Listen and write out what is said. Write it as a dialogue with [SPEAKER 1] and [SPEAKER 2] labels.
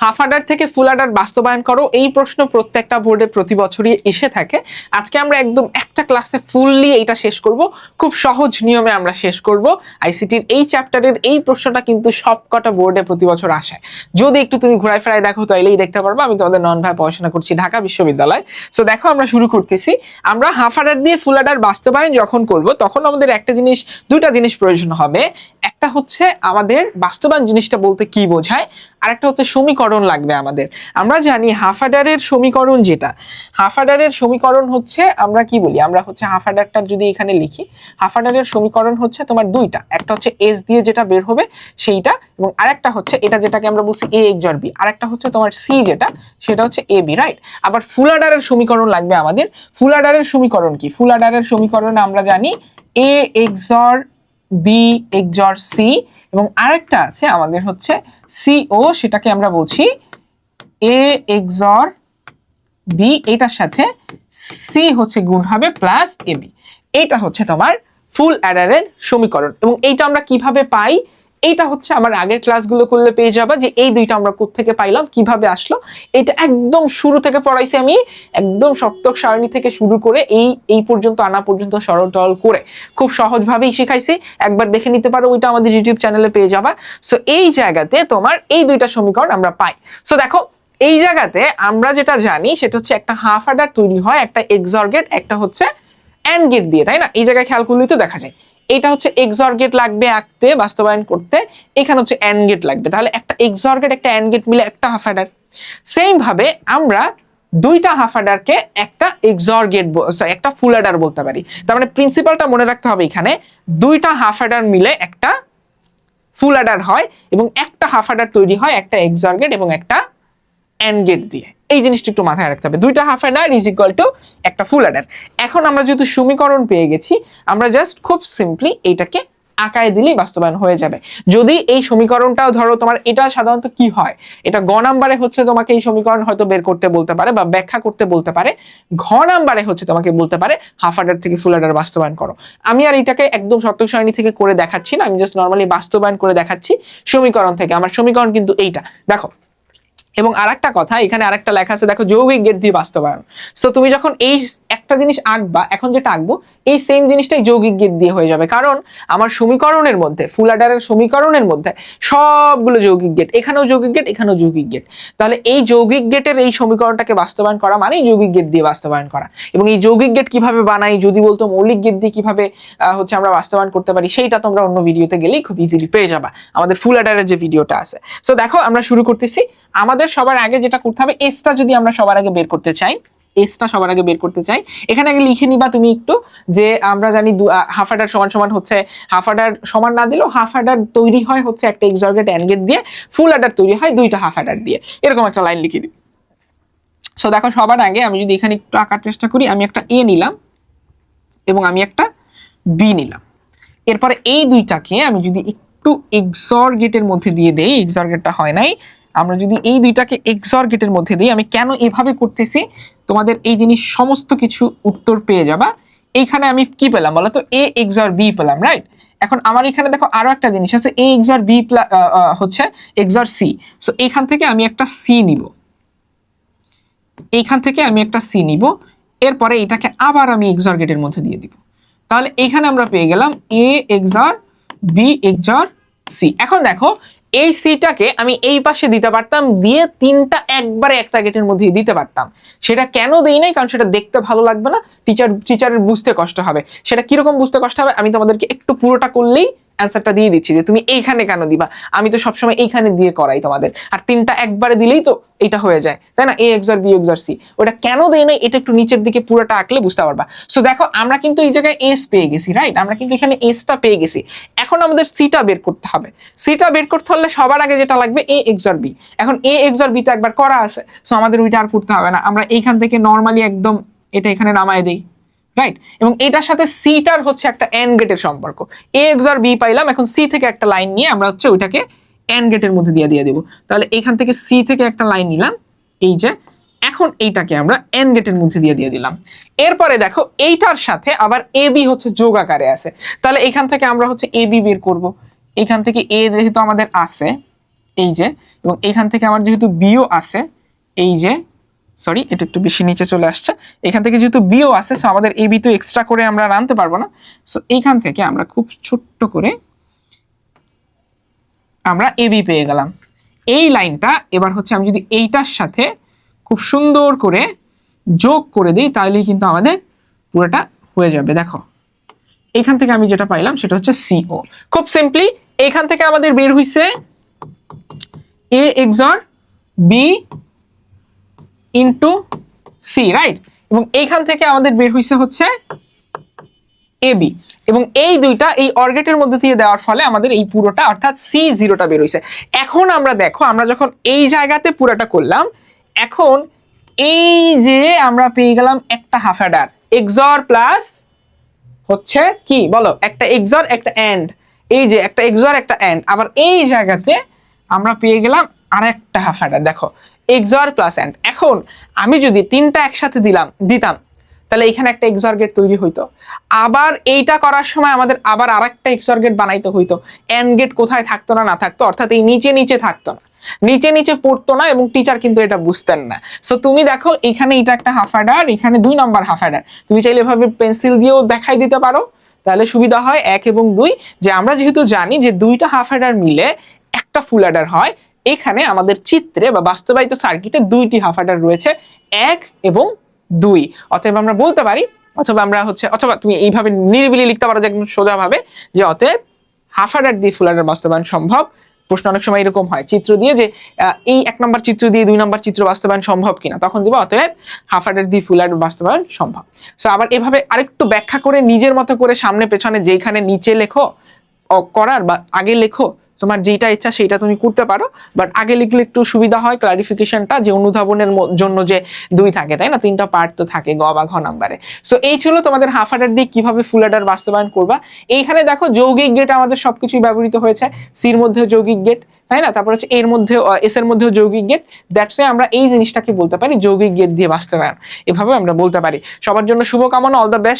[SPEAKER 1] Half আডার থেকে ফুল আডার বাস্তবায়ন করো। এই প্রশ্ন প্রত্যেকটা বোর্ডে প্রতি বছরই এসে থাকে। আজকে আমরা একদম একটা ক্লাসে ফুললি এটা শেষ করব। খুব সহজ নিয়মে আমরা শেষ করব। আইসিটির এই চ্যাপ্টারের এই প্রশ্নটা কিন্তু সবকটা বোর্ডে প্রতি বছর আসে। যদি একটু তুমি ঘুরাই ফেরাই দেখো, তাইলেই দেখতে পারব। আমি তোমাদের নন ভাই পড়াশোনা করছি ঢাকা বিশ্ববিদ্যালয়। সো দেখো আমরা শুরু করতেছি। আমরা হাফ আডার দিয়ে ফুল আডার বাস্তবায়ন যখন করব, তখন আমাদের একটা জিনিস, দুইটা জিনিস প্রয়োজন হবে। একটা হচ্ছে আমাদের বাস্তবায়ন জিনিসটা বলতে কি বোঝায়? আর একটা হচ্ছে সমীকরণ লাগবে আমাদের। আমরা জানি হাফ আডারের সমীকরণ যেটা। হাফ আডারের সমীকরণ হচ্ছে, আমরা কি বলি? আমরা হচ্ছে হাফ আডারটা যদি এখানে লিখি হাফ আডারের সমীকরণ হচ্ছে তোমার দুইটা। একটা হচ্ছে এস দিয়ে যেটা বের হবে সেইটা, এবং আরেকটা হচ্ছে এটা যেটাকে আমরা বলছি এ এক্সর বি আরেকটা হচ্ছে তোমার সি যেটা, সেটা হচ্ছে এ বি রাইট আবার ফুলাডারের সমীকরণ লাগবে আমাদের। ফুলাডারের সমীকরণ কি? ফুলাডারের সমীকরণ আমরা জানি A XOR B XOR C এবং আরেকটা আছে আমাদের হচ্ছে সিও সেটাকে আমরা বলছি এ এক্সর বি এটার সাথে সি হচ্ছে গুণ হবে প্লাস এ এটা হচ্ছে তোমার ফুল অ্যাডারের সমীকরণ এবং এইটা আমরা কীভাবে পাই? এইটা হচ্ছে আমার আগের ক্লাসগুলো করলে পেয়ে যাবা যে এই দুইটা আমরা থেকে পাইলাম, কীভাবে আসলো। এটা একদম শুরু থেকে পড়াইছি আমি, একদম সপ্তক সারণী থেকে শুরু করে এই এই পর্যন্ত, আনা পর্যন্ত সরল করে খুব সহজভাবেই শিখাইছি। একবার দেখে নিতে পারো, ওইটা আমাদের ইউটিউব চ্যানেলে পেয়ে যাবা। সো এই জায়গাতে তোমার এই দুইটা সমীকরণ আমরা পাই। সো দেখো, এই জায়গাতে আমরা যেটা জানি, সেটা হচ্ছে একটা হাফ আডার তৈরি হয়, একটা এক্সর্গেট একটা হচ্ছে অ্যান্ড গেট দিয়ে, তাই না? এই জায়গায় খেয়াল করলেই তো দেখা যায়। এটা হচ্ছে এক্সর গেট লাগবে আঁকতে, বাস্তবায়ন করতে। এখানে হচ্ছে অ্যান্ড গেট লাগবে। তাহলে একটা এক্সর গেট একটা অ্যান্ড গেট মিলে একটা হাফ অ্যাডার সেম ভাবে আমরা দুইটা হাফ অ্যাডারকে একটা এক্সর গেট একটা ফুল অ্যাডার বলতে পারি। তার মানে প্রিন্সিপালটা মনে রাখতে হবে এখানে। দুইটা হাফ অ্যাডার মিলে একটা ফুল অ্যাডার হয় এবং একটা হাফ অ্যাডার তৈরি হয় একটা এক্সর গেট এবং একটা অ্যান্ড গেট দিয়ে। এই জিনিসটা একটু মাথায় রাখতে হবে। দুইটা half adder is equal to একটা ফুল অ্যাডার এখন আমরা যেহেতু সমীকরণ পেয়ে গেছি, আমরা জাস্ট খুব সিম্পলি এইটাকে আঁকায় দিলেই বাস্তবায়ন হয়ে যাবে। যদি এই সমীকরণটাও ধরো তোমার, এটা সাধারণত কি হয়? এটা গ নাম্বারে হচ্ছে তোমাকে এই সমীকরণ হয়তো বের করতে বলতে পারে বা ব্যাখ্যা করতে বলতে পারে। ঘ নাম্বারে হচ্ছে তোমাকে বলতে পারে হাফ আডার থেকে ফুল আডার বাস্তবায়ন করো। আমি আর এটাকে একদম সপ্তক সারণী থেকে করে দেখাচ্ছি না, আমি জাস্ট নর্মালি বাস্তবায়ন করে দেখাচ্ছি সমীকরণ থেকে। আমার সমীকরণ কিন্তু এইটা। দেখো এবং আরেকটা কথা, এখানে আরেকটা লেখা আছে, দেখো, যৌগিক গেট দিয়ে বাস্তবায়ন। সো তুমি যখন এই একটা জিনিস আঁকবা, এখন যেটা আঁকবো, এই সেম জিনিসটাই যৌগিক গেট দিয়ে হয়ে যাবে। কারণ আমার সমীকরণের মধ্যে, ফুল আডারের সমীকরণের মধ্যে সবগুলো যৌগিক গেট এখানেও যৌগিক গেট এখানেও যৌগিক গেট তাহলে এই যৌগিক গেটের এই সমীকরণটাকে বাস্তবায়ন করা মানেই যৌগিক গেট দিয়ে বাস্তবায়ন করা। এবং এই যৌগিক গেট কীভাবে বানাই, যদি বলতো মৌলিক গেট দিয়ে কীভাবে হচ্ছে আমরা বাস্তবায়ন করতে পারি, সেইটা তোমরা অন্য ভিডিওতে গেলেই খুব ইজিলি পেয়ে যাবা। আমাদের ফুল আডারের যে ভিডিওটা আছে। সো দেখো, আমরা শুরু করতেছি। আমাদের সবার আগে যেটা করতে হবে এসটা যদি আমরা সবার আগে বের করতে চাই এসটা সবার আগে বের করতে চাই। এখানে আগে লিখে নিবা তুমি একটু যে আমরা জানি হাফ আডার সমান সমান হচ্ছে হাফ আডার সমান না দিলেও হাফ আডার তৈরি হয় হচ্ছে একটা এক্সর্গেট অ্যানগেট দিয়ে ফুল আডার তৈরি হয় দুইটা হাফ আডার দিয়ে। এরকম একটা লাইন লিখে দিই। সো দেখো সবার আগে আমি যদি এখানে একটু আঁকার চেষ্টা করি, আমি একটা এ নিলাম এবং আমি একটা বি নিলাম। এরপরে এই দুইটাকে আমি যদি একটু এক্সর গেটের মধ্যে দিয়ে দেই এক্সর গেটটা হয় নাই আমরা যদি এই দুইটাকে এক্সর গেটের মধ্যে দিই, আমি কেন এভাবে করতেছি? তোমাদের এই জিনিস সমস্ত কিছু উত্তর পেয়ে যাবা। এইখানে আমি কি পেলাম বলো তো? এ এক্সর বি পেলাম রাইট এখন আমার এখানে দেখো আরও একটা জিনিস আছে এ এক্সর বি হচ্ছে এক্সর সি সো এইখান থেকে আমি একটা সি নিব। এইখান থেকে আমি একটা সি নিব। এরপরে এটাকে আবার আমি এক্সর গেটের মধ্যে দিয়ে দিব। তাহলে এখানে আমরা পেয়ে গেলাম A XOR B XOR C এখন দেখো এই সিটাকে আমি এই পাশে দিতে পারতাম, দিয়ে তিনটা একবারে একটা গেটের মধ্যে দিতে পারতাম। সেটা কেন দেই নাই? কারণ সেটা দেখতে ভালো লাগবে না। টিচার টিচারের বুঝতে কষ্ট হবে। সেটা কীরকম বুঝতে কষ্ট হবে? আমি তোমাদেরকে একটু পুরোটা করলেই অ্যান্সারটা দিয়ে দিচ্ছি যে তুমি এইখানে কেন দিবা? আমি তো সবসময় এইখানে দিয়ে করাই তোমাদের। আর তিনটা একবারে দিলেই তো এটা হয়ে যায়। তাই না? A XOR B XOR C ওটা কেন দেয় নাই? এটা একটু নিচের দিকে পুরোটা আঁকলে বুঝতে পারবা। সো দেখো, আমরা কিন্তু এই জায়গায় এস পেয়ে গেছি রাইট আমরা কিন্তু এখানে এসটা পেয়ে গেছি। এখন আমাদের সিটা বের করতে হবে। সিটা বের করতে হলে সবার আগে যেটা লাগবে এ এক্সর বি এখন এ এক্সর বি তো একবার করা আছে সো আমাদের ওইটা আর করতে হবে না। আমরা এইখান থেকে নর্মালি একদম এটা এখানে নামায় দিই রাইট এবং এটার সাথে সিটার হচ্ছে একটা এন গেটের সম্পর্ক। এ এক্স আর বি পাইলাম, এখন সি থেকে একটা লাইন নিয়ে আমরা হচ্ছে ওইটাকে এন গেটের মধ্যে দিয়ে দিয়ে দেবো। তাহলে এখান থেকে সি থেকে একটা লাইন নিলাম, এই যে এখন এইটাকে আমরা এন গেটের মধ্যে দিয়ে দিয়ে দিলাম। এরপরে দেখো এইটার সাথে আবার এ বি হচ্ছে যোগ আকারে আছে। তাহলে এখান থেকে আমরা হচ্ছে এ বি বের করব। এখান থেকে এ যেহেতু আমাদের আছে, এই যে, এবং এইখান থেকে আমার যেহেতু বিও আছে, এই যে সরি এটা একটু বেশি নিচে চলে আসছে। এখান থেকে যেহেতু বিও আছে সো আমাদের এ বি তো এক্সট্রা করে আমরা আর আনতে পারব না। সো এইখান থেকে আমরা খুব ছোট্ট করে আমরা এবি পেয়ে গেলাম। এই লাইনটা এবার হচ্ছে আমি যদি এইটার সাথে খুব সুন্দর করে যোগ করে দিই তাহলেই কিন্তু আমাদের পুরোটা হয়ে যাবে। দেখো, এখান থেকে আমি যেটা পাইলাম সেটা হচ্ছে সিও খুব সিম্পলি এখান থেকে আমাদের বের হইছে A XOR B into C right এবং এইখান থেকে আমাদের বের হইছে হচ্ছে এবি এবং এই দুইটা এই অর্গেটের মধ্যে দিয়ে দেওয়ার ফলে আমাদের এই পুরোটা, অর্থাৎ সি জিরোটা বের হইছে। এখন আমরা দেখো, আমরা যখন এই জায়গাতে পুরোটা করলাম এখন এই যে আমরা পেয়ে গেলাম একটা হাফ অ্যাডার এক্সর প্লাস হচ্ছে কি? বলো, একটা এক্সর একটা এন্ড এই যে একটা এক্সর একটা এন্ড আবার এই জায়গাতে আমরা পেয়ে গেলাম আর একটা হাফ অ্যাডার দেখো এক্সর প্লাস এন্ড এখন আমি যদি তিনটা একসাথে দিলাম, দিতাম, তাহলে এখানে একটা এক্সর গেট তৈরি হইতো। আবার এইটা করার সময় আমাদের আবার আর একটা এক্সর গেট বানাইতে হইতো। এন্ড গেট কোথায় থাকতো না না থাকতো, অর্থাৎ এই নিচে নিচে থাকতো না। নিচে নিচে পড়তো না এবং টিচার কিন্তু এটা বুঝতেন না। সো তুমি দেখো, এখানে এটা একটা হাফ অ্যাডার এখানে দুই নম্বর হাফ অ্যাডার তুমি চাইলে এভাবে পেন্সিল দিয়েও দেখাই দিতে পারো। তাহলে সুবিধা হয় এক এবং দুই। যে আমরা যেহেতু জানি যে দুইটা হাফ অ্যাডার মিলে একটা ফুল অ্যাডার হয়, এখানে আমাদের চিত্রে বা বাস্তবায়িত সার্কিটে দুইটি হাফ অ্যাডার রয়েছে, এক এবং দুই। অতএব আমরা বলতে পারি, অথবা আমরা হচ্ছে, অথবা তুমি এইভাবে নিরিবিলি লিখতে পারো যে একদম সোজাভাবে, যে অতএব হাফ অ্যাডার দিয়ে ফুল অ্যাডার বাস্তবায়ন সম্ভব প্রশ্ন অনেক সময় এরকম হয়, চিত্র দিয়ে যে এই এক নম্বর চিত্র দিয়ে দুই নম্বর চিত্র বাস্তবায়ন সম্ভব কিনা, তখন দিব অতএব হাফ অ্যাডার দিয়ে ফুল অ্যাডার বাস্তবায়ন সম্ভব। সো আবার এভাবে আরেকটু ব্যাখ্যা করে নিজের মতো করে সামনে পেছনে যেইখানে নিচে লেখো করার বা আগে লেখো তোমার যেটা ইচ্ছা সেটা তুমি করতে পারো বাট আগে লিখলে একটু সুবিধা হয় ক্লারিফিকেশনটা যে অনুধাবনের জন্য যে দুই থাকে, তাই না? তিনটা পার্ট তো থাকে, গ বা ঘ নাম্বারে। সো এই ছিল তোমাদের হাফ অ্যাডার দিয়ে কীভাবে ফুল অ্যাডার বাস্তবায়ন করবা। এইখানে দেখো যৌগিক গেট আমাদের সবকিছুই ব্যবহৃত হয়েছে সির মধ্যেও যৌগিক গেট তাই না? তারপর হচ্ছে এর মধ্যে এস এর মধ্যেও যৌগিক গেট দ্যাটস এ আমরা এই জিনিসটাকে বলতে পারি যৌগিক গেট দিয়ে বাস্তবায়ন। এভাবে আমরা বলতে পারি। সবার জন্য শুভকামনা অল দ্য বেস্ট